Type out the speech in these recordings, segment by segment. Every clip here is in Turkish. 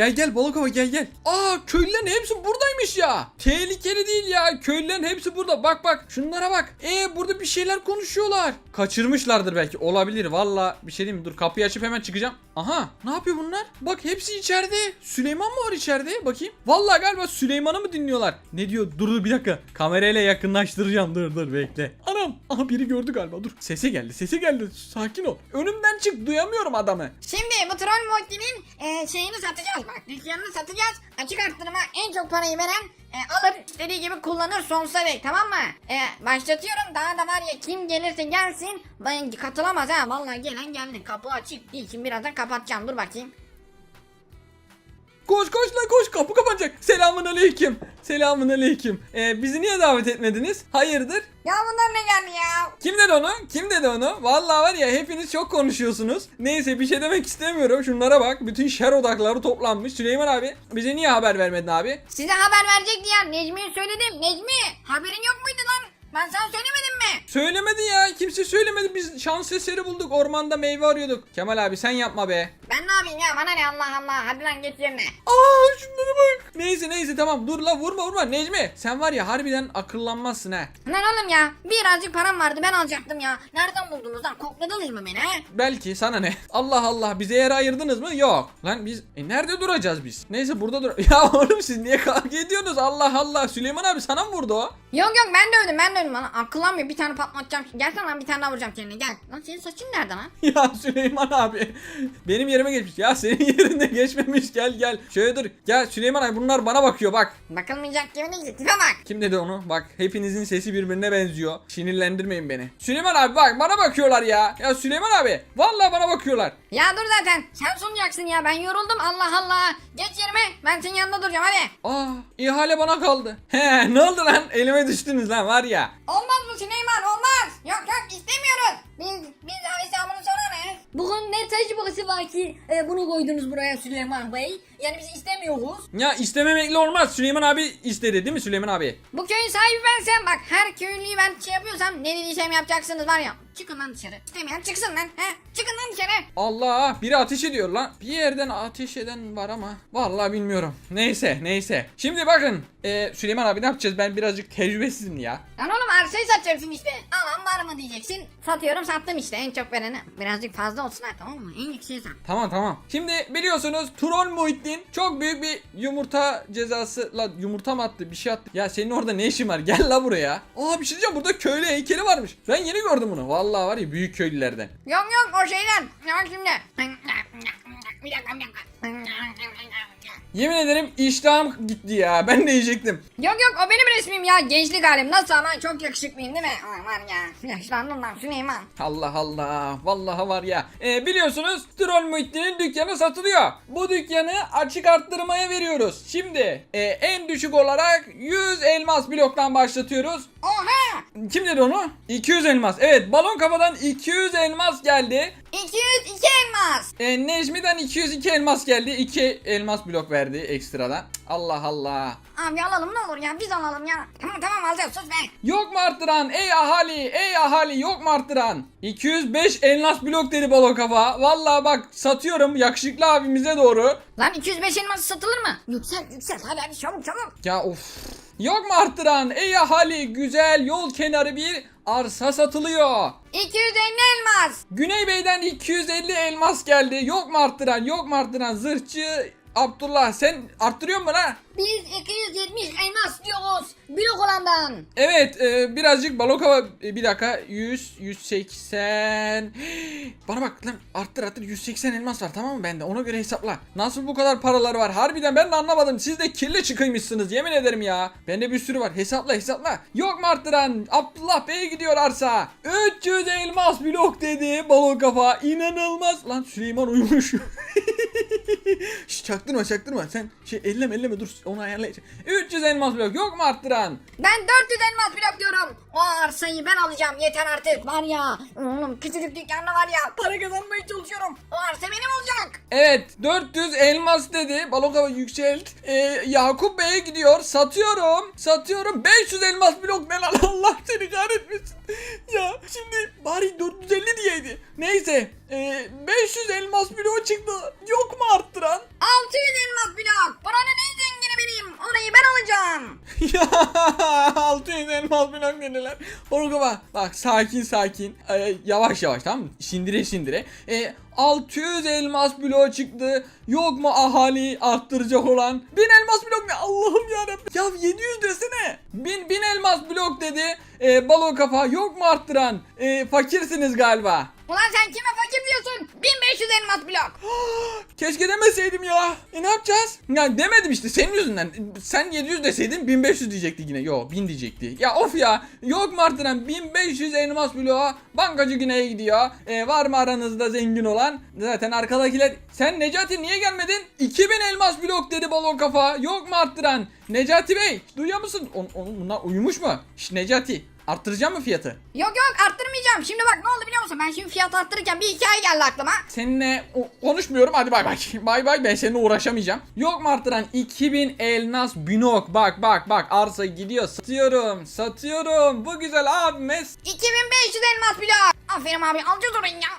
Gel gel balık hava gel gel. Aa köylülerin hepsi buradaymış ya. Tehlikeli değil ya. Köylülerin hepsi burada. Bak bak şunlara bak. Ee burada bir şeyler konuşuyorlar. Kaçırmışlardır belki. Olabilir. Valla bir şey diyeyim? Dur kapıyı açıp hemen çıkacağım. Aha ne yapıyor bunlar? Bak hepsi içeride. Süleyman mı var içeride? Bakayım. Valla galiba Süleyman'ı mı dinliyorlar? Ne diyor? Dur dur bir dakika. Kamerayla yakınlaştıracağım. Dur dur bekle. Anam. Aha biri gördü galiba. Dur. Sesi geldi. Sesi geldi. Sakin ol. Önümden çık. Duyamıyorum adamı. Şimdi bu troll Muhittin'in e, şeyini satacağız bak. Dükkanını satacağız. Açık arttırma en çok parayı veren e, alır istediği gibi kullanır sonsuza dek tamam mı? E, başlatıyorum daha da var ya kim gelirse gelsin ben katılamaz ha vallahi gelen geldi kapı açık şimdi birazdan kapatacağım dur bakayım. Koş koş lan koş kapı kapanacak. Selamun aleyküm. Selamun aleyküm. Ee, bizi niye davet etmediniz? Hayırdır? Ya bunlar ne geldi ya? Kim dedi onu? Kim dedi onu? Vallahi var ya hepiniz çok konuşuyorsunuz. Neyse bir şey demek istemiyorum. Şunlara bak. Bütün şer odakları toplanmış. Süleyman abi bize niye haber vermedin abi? Size haber verecekti ya Necmi'ye söyledim Necmi haberin yok muydu lan? Ben sana söylemedim mi? Söylemedi ya. Kimse söylemedi. Biz şans eseri bulduk. Ormanda meyve arıyorduk. Kemal abi sen yapma be. Ben ne yapayım ya bana ne Allah Allah hadi lan geç yerine. Aa şunlara bak. Neyse neyse tamam dur la vurma vurma. Necmi sen var ya harbiden akıllanmazsın ha. Lan oğlum ya birazcık param vardı ben alacaktım ya. Nereden buldunuz lan kokladınız mı beni he? Belki sana ne? Allah Allah bize yer ayırdınız mı? Yok. Lan biz e, nerede duracağız biz? Neyse burada dur. Ya oğlum siz niye kavga ediyorsunuz? Allah Allah. Süleyman abi sana mı vurdu o? Yok yok ben dövdüm ben dövdüm bana akıllanmıyor bir tane patlatacağım. Gelsene lan bir tane daha vuracağım kendine gel. Lan senin saçın nerede lan? Ya Süleyman abi. Benim yerime geçmiş. Ya senin yerinde geçmemiş. Gel gel. Şöyle dur. Gel Süleyman abi bunlar bana bakıyor bak. Bakılmayacak gibi değil tipe bak. Kim dedi onu? Bak hepinizin sesi birbirine benziyor. Sinirlendirmeyin beni. Süleyman abi bak bana bakıyorlar ya. Ya Süleyman abi. Vallahi bana bakıyorlar. Ya dur zaten sen sunacaksın ya ben yoruldum Allah Allah. Geç yerime ben senin yanında duracağım hadi. Aa ihale bana kaldı. He ne oldu lan? Elime düştünüz lan var ya. Olmaz bu Süleyman olmaz. Yok yok istemiyoruz. Biz, biz hesabını ne? Bugün ne tecrübesi var ki e, bunu koydunuz buraya Süleyman Bey? Yani biz istemiyoruz. Ya istememekle olmaz. Süleyman abi istedi değil mi Süleyman abi? Bu köyün sahibi bensem bak her köylüyü ben şey yapıyorsam ne dediysem yapacaksınız var ya. Çıkın lan dışarı. İstemeyen çıksın lan. He? Çıkın lan dışarı. Allah biri ateş ediyor lan. Bir yerden ateş eden var ama. Vallahi bilmiyorum. Neyse neyse. Şimdi bakın. Ee, Süleyman abi ne yapacağız? Ben birazcık tecrübesizim ya. Lan oğlum arsayı satacaksın işte. Alan var mı diyeceksin. Satıyorum sattım işte en çok vereni. Birazcık fazla olsun ha tamam mı? En yükseği sat. Tamam tamam. Şimdi biliyorsunuz Troll Muhittin çok büyük bir yumurta cezası la yumurta mı attı bir şey attı. Ya senin orada ne işin var? Gel la buraya. Aa bir şey diyeceğim burada köylü heykeli varmış. Ben yeni gördüm bunu. Vallahi var ya büyük köylülerden. Yok yok o şeyden. Ne var şimdi? Bir dakika bir dakika. Yemin ederim iştahım gitti ya. Ben de yiyecektim. Yok yok o benim resmim ya gençlik halim nasıl ama çok yakışıklıyım değil mi? Ay var ya yaşlandım lan Süleyman. Allah Allah. Vallahi var ya. Ee, biliyorsunuz Troll Muhittin'in dükkanı satılıyor. Bu dükkanı açık arttırmaya veriyoruz. Şimdi e, en düşük olarak 100 elmas bloktan başlatıyoruz. Oha! Kim dedi onu? 200 elmas. Evet balon kafadan 200 elmas geldi. 202 elmas. E, Necmi'den 202 elmas geldi. 2 elmas blok verdi ekstradan. Allah Allah. Abi alalım ne olur ya biz alalım ya. Tamam tamam alacağız sus be. Yok mu arttıran? Ey ahali, ey ahali yok mu arttıran? 205 elmas blok dedi balon kafa. Vallahi bak satıyorum yakışıklı abimize doğru. Lan 205 elması satılır mı? Yüksel yüksel hadi hadi çabuk çabuk. Ya of. Yok mu arttıran? Ey ahali güzel yol kenarı bir arsa satılıyor. 250 elmas. Güney Bey'den 250 elmas geldi. Yok mu arttıran? Yok mu arttıran? Zırhçı Abdullah sen arttırıyor mu lan? Biz 270 elmas diyoruz. Blok olandan. Evet e, birazcık balok hava e, bir dakika. 100 180 bana bak lan arttır arttır. 180 elmas var tamam mı bende? Ona göre hesapla. Nasıl bu kadar paraları var? Harbiden ben de anlamadım. Siz de kirli çıkıymışsınız yemin ederim ya. Bende bir sürü var. Hesapla hesapla. Yok mu arttıran? Abdullah Bey gidiyor arsa. 300 elmas blok dedi. Balok kafa inanılmaz. Lan Süleyman uyumuş Şş, çaktırma çaktırma sen şey elleme elleme dur onu ayarlayacağım 300 elmas blok yok mu arttıran Ben 400 elmas blok diyorum. O arsayı ben alacağım yeter artık. Var ya oğlum küçücük dükkanda var ya para kazanmaya çalışıyorum. O arsa benim olacak. Evet 400 elmas dedi. Hava yükselt. Ee, Yakup Bey'e gidiyor. Satıyorum. Satıyorum. 500 elmas blok ne lan Allah seni kahretmesin. ya şimdi bari 450 diyeydi. Neyse. ee, 500 elmas bloğu çıktı. Yok mu arttıran? 600 elmas ya 600 elmas blok dediler. Bak. Bak sakin sakin. Ee, yavaş yavaş tamam mı? Şindire şindire. Ee, 600 elmas bloğu çıktı. Yok mu ahali arttıracak olan? 1000 elmas blok ne? Allah'ım yarabbim. Ya 700 desene. 1000 1000 elmas blok dedi. Ee, balo kafa yok mu arttıran? Ee, fakirsiniz galiba. Ulan sen kime fakir diyorsun? 1500 elmas blok. Keşke demeseydim ya. E ne yapacağız? Ya demedim işte senin yüzünden. Sen 700 deseydin 1500 diyecekti yine. Yo 1000 diyecekti. Ya of ya. Yok mu arttıran 1500 elmas bloğa bankacı güneye gidiyor. E, var mı aranızda zengin olan? Zaten arkadakiler. Sen Necati niye gelmedin? 2000 elmas blok dedi balon kafa. Yok mu? Necati Bey duyuyor musun? On, on, bunlar uyumuş mu? Şş, Necati arttıracağım mı fiyatı? Yok yok arttırmayacağım. Şimdi bak ne oldu biliyor musun? Ben şimdi fiyat arttırırken bir hikaye geldi aklıma. Seninle konuşmuyorum hadi bay bay. Bay bay ben seninle uğraşamayacağım. Yok mu arttıran 2000 elmas binok. Bak bak bak arsa gidiyor. Satıyorum satıyorum. Bu güzel abimiz. 2500 elmas blok. Aferin abi alacağız orayı ya.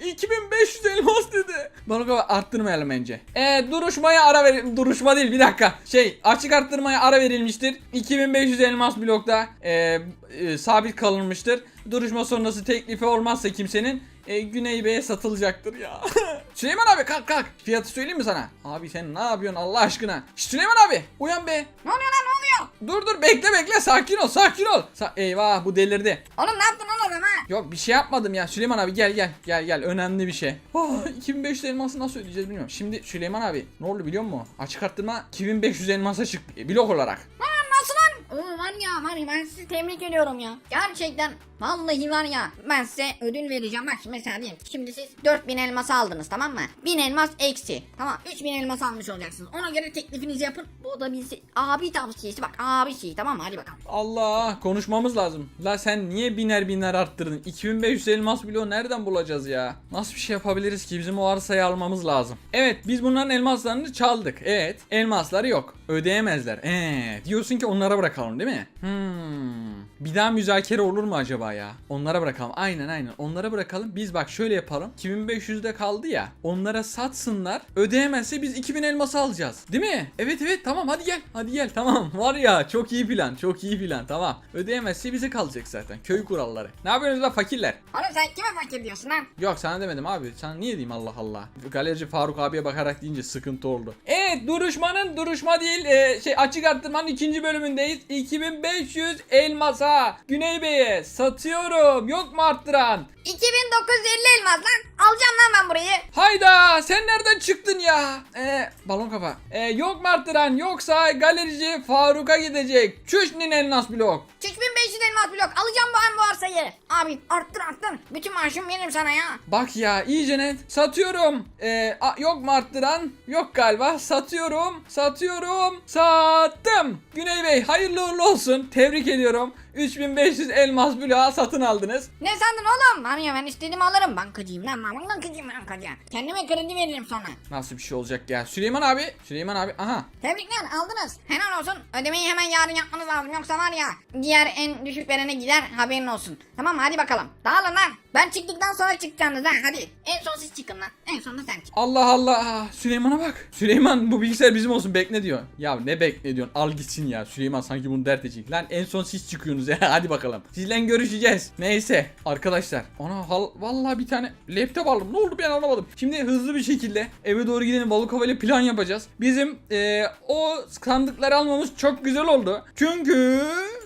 2500 elmas dedi. Bana arttırmayalım bence. E duruşmaya ara ver duruşma değil bir dakika. Şey açık arttırmaya ara verilmiştir. 2500 elmas blokta e, e, sabit kalınmıştır. Duruşma sonrası teklifi olmazsa kimsenin e, Güney Bey'e satılacaktır ya. Süleyman abi kalk kalk. Fiyatı söyleyeyim mi sana? Abi sen ne yapıyorsun Allah aşkına? Şş, Süleyman abi uyan be. Ne oluyor lan ne oluyor? Dur dur bekle bekle sakin ol sakin ol. Sa- Eyvah bu delirdi. Oğlum ne yaptın lan adama? Yok bir şey yapmadım ya Süleyman abi gel gel gel gel önemli bir şey. Oh, 2500 elması nasıl ödeyeceğiz bilmiyorum. Şimdi Süleyman abi ne oldu biliyor musun? Açık arttırma 2500 elmasa çıktı e, blok olarak. Lan nasıl lan? Oo, var ya var ya ben sizi tebrik ediyorum ya. Gerçekten vallahi var ya ben size ödül vereceğim. Bak mesela diyeyim. Şimdi siz 4000 elması aldınız tamam mı? 1000 elmas eksi. Tamam 3000 elmas almış olacaksınız. Ona göre teklifinizi yapın. Bu da bizi abi tavsiyesi bak abi şey tamam mı? Hadi bakalım. Allah konuşmamız lazım. La sen niye biner biner arttırdın? 2500 elmas bloğu nereden bulacağız ya? Nasıl bir şey yapabiliriz ki bizim o arsayı almamız lazım. Evet biz bunların elmaslarını çaldık. Evet elmasları yok. Ödeyemezler. Eee diyorsun ki onlara bırakalım değil mi? Hmm. Bir daha müzakere olur mu acaba ya? Onlara bırakalım. Aynen aynen. Onlara bırakalım. Biz bak şöyle yapalım. 2500'de kaldı ya. Onlara satsınlar. Ödeyemezse biz 2000 elması alacağız. Değil mi? Evet evet tamam hadi gel. Hadi gel tamam. Var ya çok iyi plan. Çok iyi plan tamam. Ödeyemezse bize kalacak zaten. Köy kuralları. Ne yapıyorsunuz la fakirler? Oğlum sen kime fakir diyorsun lan? Yok sana demedim abi. Sana niye diyeyim Allah Allah. Galerici Faruk abiye bakarak deyince sıkıntı oldu. Evet duruşmanın duruşma değil e, şey açık arttırmanın ikinci bölümündeyiz. 2500 elmasa Güney Bey'e satıyorum. Yok mu arttıran? 2950 elmas lan. Alacağım lan ben burayı. Hayda sen nereden çıktın ya? Ee, balon kafa. Ee, yok mu arttıran yoksa galerici Faruk'a gidecek. Çüşnin elmas blok. 3500 elmas blok. Alacağım ben bu arsayı. Abi arttır arttır. Bütün maaşımı veririm sana ya. Bak ya iyice net. Satıyorum. Ee, a- yok mu arttıran? Yok galiba. Satıyorum. Satıyorum. Sattım. Güney Bey hayırlı uğurlu olsun. Tebrik ediyorum. 3500 elmas bloğu satın aldınız. Ne sandın oğlum? Ya ben istediğimi alırım. Bankacıyım lan. Ben bankacıyım bankacı. Kendime kredi veririm sonra. Nasıl bir şey olacak ya? Süleyman abi. Süleyman abi. Aha. Tebrikler aldınız. Helal olsun. Ödemeyi hemen yarın yapmanız lazım. Yoksa var ya diğer en düşük verene gider haberin olsun. Tamam? Hadi bakalım. Dağılın lan. Ben çıktıktan sonra çıkacaksınız lan. Hadi. En son siz çıkın lan. En sonunda sen çık. Allah Allah. Süleyman'a bak. Süleyman bu bilgisayar bizim olsun bekle diyor. Ya ne bekle diyorsun? Al gitsin ya. Süleyman sanki bunu dert edecek. Lan en son siz çıkıyorsunuz ya. Hadi bakalım. Sizle görüşeceğiz. Neyse arkadaşlar. Ana hal, vallahi bir tane laptop aldım. Ne oldu ben anlamadım. Şimdi hızlı bir şekilde eve doğru gidelim. Balık ile plan yapacağız. Bizim eee, o sandıkları almamız çok güzel oldu. Çünkü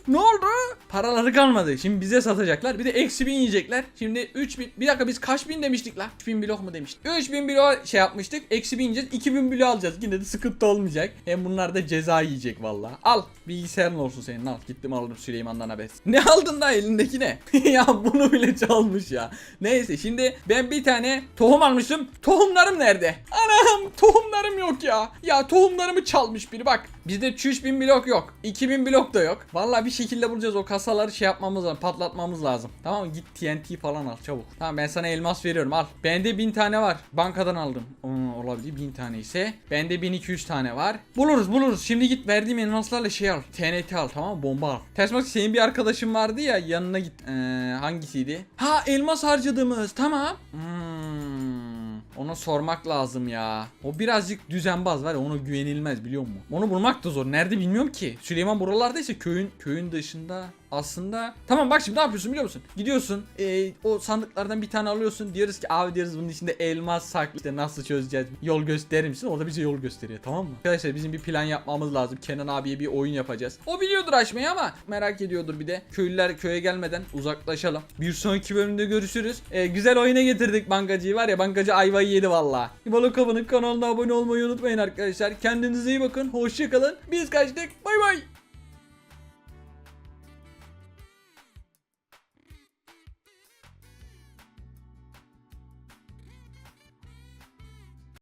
ne oldu? Paraları kalmadı. Şimdi bize satacaklar. Bir de eksi bin yiyecekler. Şimdi 3000 bir dakika biz kaç bin demiştik la? 3000 blok mu demiştik? 3000 blok şey yapmıştık. Eksi bin yiyeceğiz. 2000 blok alacağız. Yine de sıkıntı olmayacak. Hem bunlar da ceza yiyecek valla. Al. Bilgisayarın olsun senin al. Gittim aldım Süleyman'dan haber. Ne aldın da elindeki ne? ya bunu bile çalmış ya. Neyse şimdi ben bir tane tohum almıştım. Tohumlarım nerede? Anam tohumlarım yok ya. Ya tohumlarımı çalmış biri bak. Bizde 3000 blok yok. 2000 blok da yok. Vallahi bir şekilde bulacağız o kasaları şey yapmamız lazım. Patlatmamız lazım. Tamam mı? Git TNT falan al çabuk. Tamam ben sana elmas veriyorum al. Bende 1000 tane var. Bankadan aldım. Hmm, olabilir 1000 tane ise. Bende 1200 tane var. Buluruz buluruz. Şimdi git verdiğim elmaslarla şey al. TNT al tamam mı? Bomba al. Tersmak senin bir arkadaşın vardı ya yanına git. Ee, hangisiydi? Ha elmas harcadığımız tamam. Hmm. Ona sormak lazım ya. O birazcık düzenbaz var ya ona güvenilmez biliyor musun? Onu bulmak da zor. Nerede bilmiyorum ki. Süleyman buralardaysa köyün köyün dışında aslında tamam bak şimdi ne yapıyorsun biliyor musun? Gidiyorsun e, o sandıklardan bir tane alıyorsun diyoruz ki abi diyoruz bunun içinde elmas saklı işte nasıl çözeceğiz yol gösterir misin? O da bize yol gösteriyor tamam mı? Arkadaşlar bizim bir plan yapmamız lazım. Kenan abiye bir oyun yapacağız. O biliyordur açmayı ama merak ediyordur bir de. Köylüler köye gelmeden uzaklaşalım. Bir sonraki bölümde görüşürüz. E, güzel oyuna getirdik bankacıyı var ya bankacı ayvayı yedi valla. Balık kanalına abone olmayı unutmayın arkadaşlar. Kendinize iyi bakın. Hoşçakalın. Biz kaçtık. Bay bay.